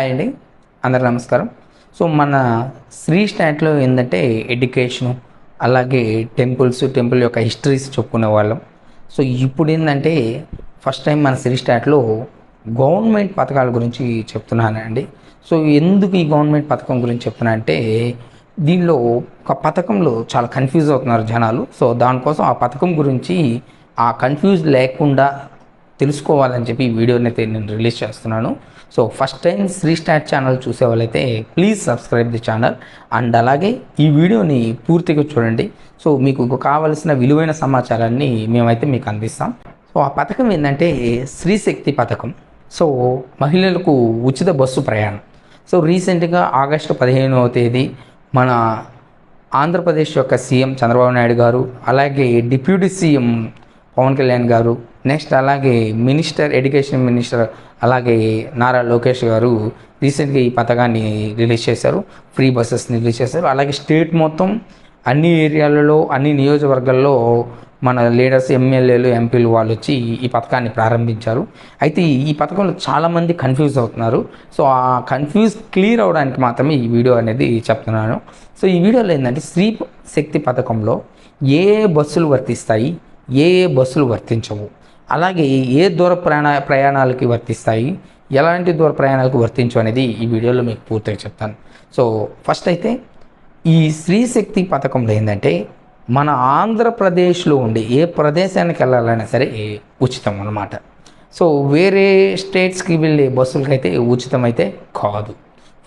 Hi అండి. అందరు నమస్కారం. సో మన శ్రీ స్టాట్లో ఏంటంటే ఎడ్యుకేషను అలాగే టెంపుల్స్ టెంపుల్ యొక్క హిస్టరీస్ చెప్పుకునే వాళ్ళం. సో ఇప్పుడు ఏంటంటే ఫస్ట్ టైం మన శ్రీ స్టాట్లో గవర్నమెంట్ పథకాల గురించి చెప్తున్నానండి సో ఎందుకు ఈ గవర్నమెంట్ పథకం గురించి చెప్తున్నా అంటే దీనిలో ఒక పథకంలో చాలా కన్ఫ్యూజ్ అవుతున్నారు జనాలు. సో దానికోసం ఆ పథకం గురించి ఆ కన్ఫ్యూజ్ లేకుండా తెలుసుకోవాలని చెప్పి ఈ వీడియోని అయితే నేను రిలీజ్ చేస్తున్నాను. So first time Shri stat channel చూసే వాళ్ళైతే please subscribe the channel and అలాగే ఈ వీడియోని పూర్తిగా చూడండి. సో మీకు కావలసిన విలువైన సమాచారాన్ని మేమైతే మీకు అందిస్తాం. సో ఆ పథకం ఏంటంటే శ్రీశక్తి పథకం. సో మహిళలకు ఉచిత బస్సు ప్రయాణం. సో రీసెంట్గా ఆగస్టు పదిహేనవ తేదీ మన ఆంధ్రప్రదేశ్ యొక్క సీఎం చంద్రబాబు నాయుడు గారు అలాగే డిప్యూటీ సీఎం పవన్ కళ్యాణ్ గారు నెక్స్ట్ అలాగే మినిస్టర్ ఎడ్యుకేషన్ మినిస్టర్ అలాగే నారా లోకేష్ గారు రీసెంట్గా ఈ పథకాన్ని రిలీజ్ చేశారు ఫ్రీ బస్సెస్ని రిలీజ్ చేశారు. అలాగే స్టేట్ మొత్తం అన్ని ఏరియాలలో అన్ని నియోజకవర్గాల్లో మన లీడర్స్ ఎమ్మెల్యేలు ఎంపీలు వాళ్ళు వచ్చి ఈ పథకాన్ని ప్రారంభించారు. అయితే ఈ పథకంలో చాలామంది కన్ఫ్యూజ్ అవుతున్నారు. సో ఆ కన్ఫ్యూజ్ క్లియర్ అవడానికి మాత్రమే ఈ వీడియో అనేది చెప్తున్నాను. సో ఈ వీడియోలో ఏంటంటే స్త్రీ శక్తి పథకంలో ఏ ఏ బస్సులు వర్తిస్తాయి ఏ ఏ బస్సులు వర్తించవు. అలాగే ఏ దూర ప్రయాణ ప్రయాణాలకి వర్తిస్తాయి ఎలాంటి దూర ప్రయాణాలకు వర్తించు అనేది ఈ వీడియోలో మీకు పూర్తిగా చెప్తాను. సో ఫస్ట్ అయితే ఈ స్త్రీశక్తి పథకంలో ఏంటంటే మన ఆంధ్రప్రదేశ్లో ఉండే ఏ ప్రదేశానికి వెళ్ళాలన్నా సరే ఉచితం అన్నమాట. సో వేరే స్టేట్స్కి వెళ్ళే బస్సులకైతే ఉచితం అయితే కాదు.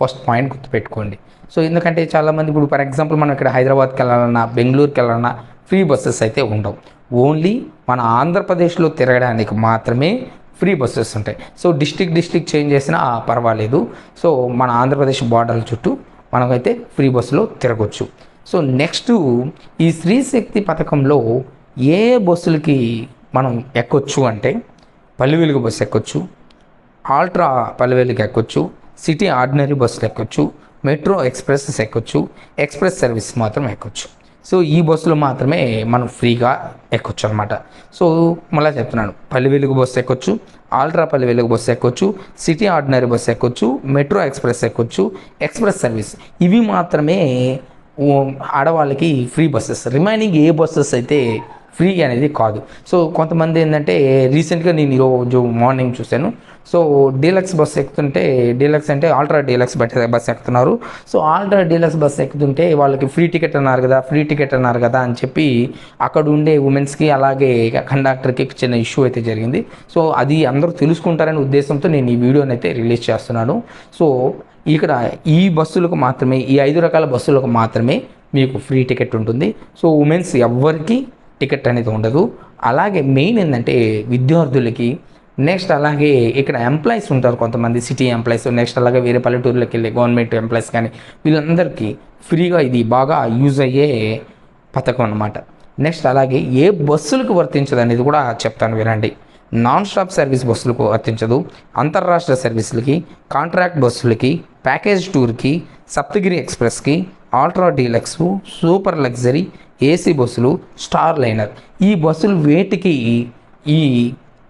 ఫస్ట్ పాయింట్ గుర్తుపెట్టుకోండి. సో ఎందుకంటే చాలామంది ఇప్పుడు ఫర్ ఎగ్జాంపుల్ మనం ఇక్కడ హైదరాబాద్కి వెళ్ళాలన్నా బెంగళూరుకి వెళ్ళాలన్నా ఫ్రీ బస్సెస్ అయితే ఉండవు. ఓన్లీ మన ఆంధ్రప్రదేశ్లో తిరగడానికి మాత్రమే ఫ్రీ బస్సెస్ ఉంటాయి. సో డిస్టిక్ డిస్టిక్ చేంజ్ చేసినా పర్వాలేదు. సో మన ఆంధ్రప్రదేశ్ బార్డర్ల చుట్టూ మనమైతే ఫ్రీ బస్సులో తిరగొచ్చు. సో నెక్స్ట్ ఈ స్త్రీశక్తి పథకంలో ఏ బస్సులకి మనం ఎక్కొచ్చు అంటే పల్లెవెలుగు బస్సు ఎక్కొచ్చు ఆల్ట్రా పల్లెవెలుగు ఎక్కొచ్చు సిటీ ఆర్డినరీ బస్సులు ఎక్కొచ్చు మెట్రో ఎక్స్ప్రెస్ ఎక్కొచ్చు ఎక్స్ప్రెస్ సర్వీస్ మాత్రం ఎక్కొచ్చు. సో ఈ బస్సులు మాత్రమే మనం ఫ్రీగా ఎక్కొచ్చు అనమాట సో మళ్ళీ చెప్తున్నాను. పల్లి వెలుగు బస్సు ఎక్కొచ్చు ఆల్ట్రా పల్లి వెలుగు బస్సు ఎక్కొచ్చు సిటీ ఆర్డినరీ బస్సు ఎక్కొచ్చు మెట్రో ఎక్స్ప్రెస్ ఎక్కొచ్చు ఎక్స్ప్రెస్ సర్వీస్. ఇవి మాత్రమే ఆడవాళ్ళకి ఫ్రీ బస్సెస్. రిమైనింగ్ ఏ బస్సెస్ అయితే ఫ్రీ అనేది కాదు. సో కొంతమంది ఏంటంటే రీసెంట్గా నేను ఈరోజు మార్నింగ్ చూశాను. సో డీలక్స్ బస్ ఎక్కుతుంటే డీలక్స్ అంటే ఆల్ట్రా డీలక్స్ బట్ బస్ ఎక్కుతున్నారు. సో ఆల్ట్రా డీలక్స్ బస్ ఎక్కుతుంటే వాళ్ళకి ఫ్రీ టికెట్ అన్నారు కదా ఫ్రీ టికెట్ అన్నారు కదా అని చెప్పి అక్కడ ఉండే ఉమెన్స్కి అలాగే కండక్టర్కి చిన్న ఇష్యూ అయితే జరిగింది. సో అది అందరూ తెలుసుకుంటారనే ఉద్దేశంతో నేను ఈ వీడియోని అయితే రిలీజ్ చేస్తున్నాను. సో ఇక్కడ ఈ బస్సులకు మాత్రమే ఈ ఐదు రకాల బస్సులకు మాత్రమే మీకు ఫ్రీ టికెట్ ఉంటుంది. సో ఉమెన్స్ ఎవ్వరికి టికెట్ అనేది ఉండదు. అలాగే మెయిన్ ఏంటంటే విద్యార్థులకి నెక్స్ట్ అలాగే ఇక్కడ ఎంప్లాయీస్ ఉంటారు కొంతమంది సిటీ ఎంప్లాయీస్ నెక్స్ట్ అలాగే వేరే పల్లెటూరులోకి వెళ్ళే గవర్నమెంట్ ఎంప్లాయీస్ కానీ వీళ్ళందరికీ ఫ్రీగా ఇది బాగా యూజ్ అయ్యే పథకం అనమాట నెక్స్ట్ అలాగే ఏ బస్సులకు వర్తించదు అనేది కూడా చెప్తాను వినండి. నాన్ స్టాప్ సర్వీస్ బస్సులకు వర్తించదు. అంతర్రాష్ట్ర సర్వీసులకి కాంట్రాక్ట్ బస్సులకి ప్యాకేజ్ టూర్కి Saptagiri ఎక్స్ప్రెస్కి ultra deluxe super luxury AC బస్సులు స్టార్ లైనర్. ఈ బస్సులు వేటికి ఈ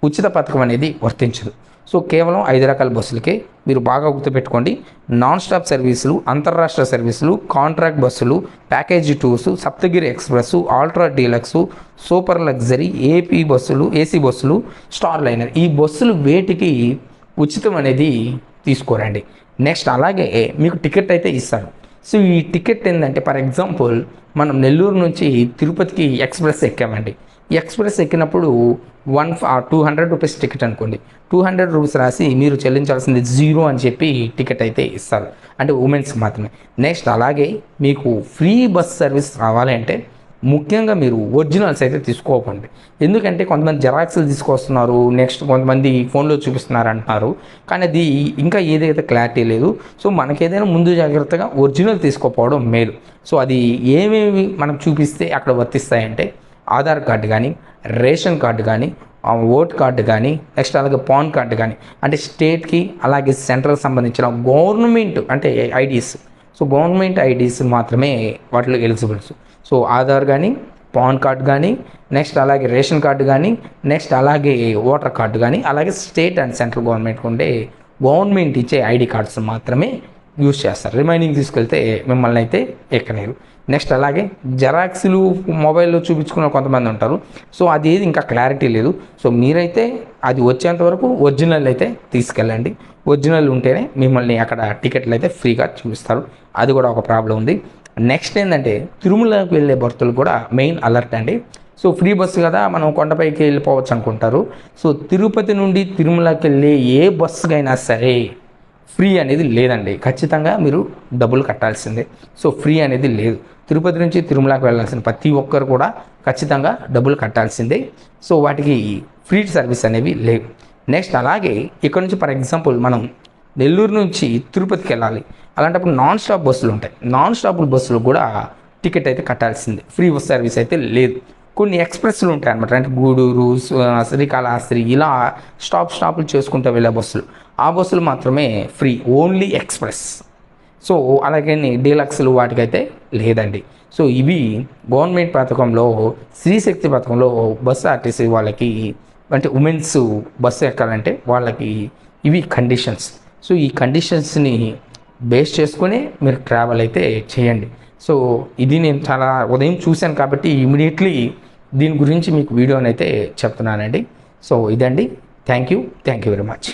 ఉచిత పథకం అనేది వర్తించదు. సో కేవలం ఐదు రకాల బస్సులకే మీరు బాగా గుర్తుపెట్టుకోండి. నాన్ స్టాప్ సర్వీసులు అంతర్రాష్ట్ర సర్వీసులు కాంట్రాక్ట్ బస్సులు package tours Saptagiri express ultra deluxe super luxury AP బస్సులు ఏసీ బస్సులు స్టార్ లైనర్. ఈ బస్సులు వేటికి ఉచితం అనేది తీసుకోరండి. నెక్స్ట్ అలాగే మీకు టికెట్ అయితే ఇస్తారు సో ఈ టికెట్ ఏంటంటే ఫర్ ఎగ్జాంపుల్ మనం నెల్లూరు నుంచి తిరుపతికి ఎక్స్ప్రెస్ ఎక్కామండి. ఎక్స్ప్రెస్ ఎక్కినప్పుడు one two hundred rupees ticket అనుకోండి. టూ హండ్రెడ్ రూపీస్ రాసి మీరు చెల్లించాల్సింది జీరో అని చెప్పి టికెట్ అయితే ఇస్తారు. అంటే ఉమెన్స్కి మాత్రమే. నెక్స్ట్ అలాగే మీకు ఫ్రీ బస్ సర్వీస్ రావాలి అంటే ముఖ్యంగా మీరు ఒరిజినల్స్ అయితే తీసుకోకండి. ఎందుకంటే కొంతమంది జెరాక్స్లు తీసుకొస్తున్నారు నెక్స్ట్ కొంతమంది ఫోన్లో చూపిస్తున్నారు అంటున్నారు కానీ అది ఇంకా ఏదైతే క్లారిటీ లేదు. సో మనకి ఏదైనా ముందు జాగ్రత్తగా ఒరిజినల్ తీసుకోకపోవడం మేలు. సో అది ఏమేమి మనం చూపిస్తే అక్కడ వర్తిస్తాయంటే ఆధార్ కార్డు కానీ రేషన్ కార్డు కానీ ఓట్ కార్డు కానీ నెక్స్ట్ అలాగే పాన్ కార్డు కానీ. అంటే స్టేట్కి అలాగే సెంట్రల్ సంబంధించిన గవర్నమెంట్ అంటే ఐడీస్ సో గవర్నమెంట్ ఐడీస్ మాత్రమే వాటిలో ఎలిజిబుల్స్. సో ఆధార్ కానీ పాన్ కార్డ్ కానీ నెక్స్ట్ అలాగే రేషన్ కార్డు కానీ నెక్స్ట్ అలాగే ఓటర్ కార్డు కానీ అలాగే స్టేట్ అండ్ సెంట్రల్ గవర్నమెంట్ ఉండే గవర్నమెంట్ ఇచ్చే ఐడి కార్డ్స్ మాత్రమే యూజ్ చేస్తారు. రిమైనింగ్ తీసుకెళ్తే మిమ్మల్ని అయితే ఎక్కలేరు. నెక్స్ట్ అలాగే జెరాక్స్లు మొబైల్లో చూపించుకున్న కొంతమంది ఉంటారు. సో అది ఏది ఇంకా క్లారిటీ లేదు. సో మీరైతే అది వచ్చేంత వరకు ఒరిజినల్ అయితే తీసుకెళ్ళండి. ఒరిజినల్ ఉంటేనే మిమ్మల్ని అక్కడ టికెట్లు అయితే ఫ్రీగా చూపిస్తారు. అది కూడా ఒక ప్రాబ్లం ఉంది. నెక్స్ట్ ఏంటంటే తిరుమలకి వెళ్ళే భక్తులు కూడా మెయిన్ అలర్ట్ అండి. సో ఫ్రీ బస్సు కదా మనం కొండపైకి వెళ్ళిపోవచ్చు అనుకుంటారు. సో తిరుపతి నుండి తిరుమలకి వెళ్ళే ఏ బస్సుకైనా సరే ఫ్రీ అనేది లేదండి. ఖచ్చితంగా మీరు డబ్బులు కట్టాల్సిందే. సో ఫ్రీ అనేది లేదు. తిరుపతి నుంచి తిరుమలకి వెళ్ళాల్సిన ప్రతి ఒక్కరు కూడా ఖచ్చితంగా డబ్బులు కట్టాల్సిందే. సో వాటికి ఫ్రీ సర్వీస్ అనేవి లేవు. నెక్స్ట్ అలాగే ఇక్కడ నుంచి ఫర్ ఎగ్జాంపుల్ మనం నెల్లూరు నుంచి తిరుపతికి వెళ్ళాలి. అలాంటప్పుడు నాన్ స్టాప్ బస్సులు ఉంటాయి. నాన్ స్టాప్ బస్సులు కూడా టికెట్ అయితే కట్టాల్సిందే. ఫ్రీ బస్ సర్వీస్ అయితే లేదు. కొన్ని ఎక్స్ప్రెస్లు ఉంటాయి అనమాట అంటే గూడూరు సు- శ్రీకాళహస్తి ఇలా స్టాప్ స్టాపులు చేసుకుంటూ వెళ్ళే బస్సులు. ఆ బస్సులు మాత్రమే ఫ్రీ ఓన్లీ ఎక్స్ప్రెస్ సో అలాగే డీలక్స్లు వాటికైతే లేదండి. సో ఇవి గవర్నమెంట్ పథకంలో స్త్రీశక్తి పథకంలో బస్సు ఆర్టీసీ వాళ్ళకి అంటే ఉమెన్స్ బస్సు ఎక్కాలంటే వాళ్ళకి ఇవి కండిషన్స్ సో ఈ కండిషన్స్ని బేస్ చేసుకుని మీరు ట్రావెల్ అయితే చేయండి. సో ఇది నేను చాలా ఉదయం చూశాను కాబట్టి ఇమీడియట్లీ దీని గురించి మీకు వీడియోని అయితే చెప్తున్నానండి. సో ఇదండి. Thank you. Thank you very much.